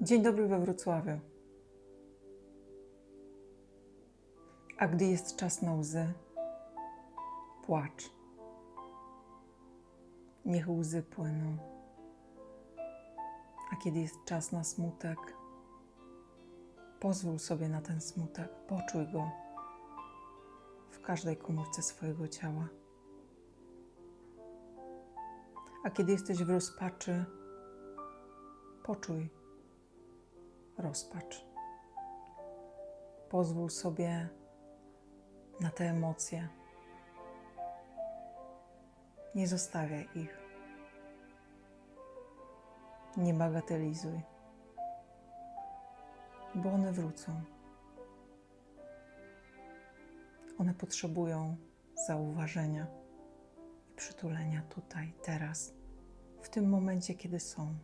Dzień dobry we Wrocławiu. A gdy jest czas na łzy, płacz. Niech łzy płyną. A kiedy jest czas na smutek, pozwól sobie na ten smutek, poczuj go w każdej komórce swojego ciała. A kiedy jesteś w rozpaczy, poczuj rozpacz. Pozwól sobie na te emocje. Nie zostawiaj ich. Nie bagatelizuj, bo one wrócą. One potrzebują zauważenia i przytulenia tutaj, teraz, w tym momencie, kiedy są.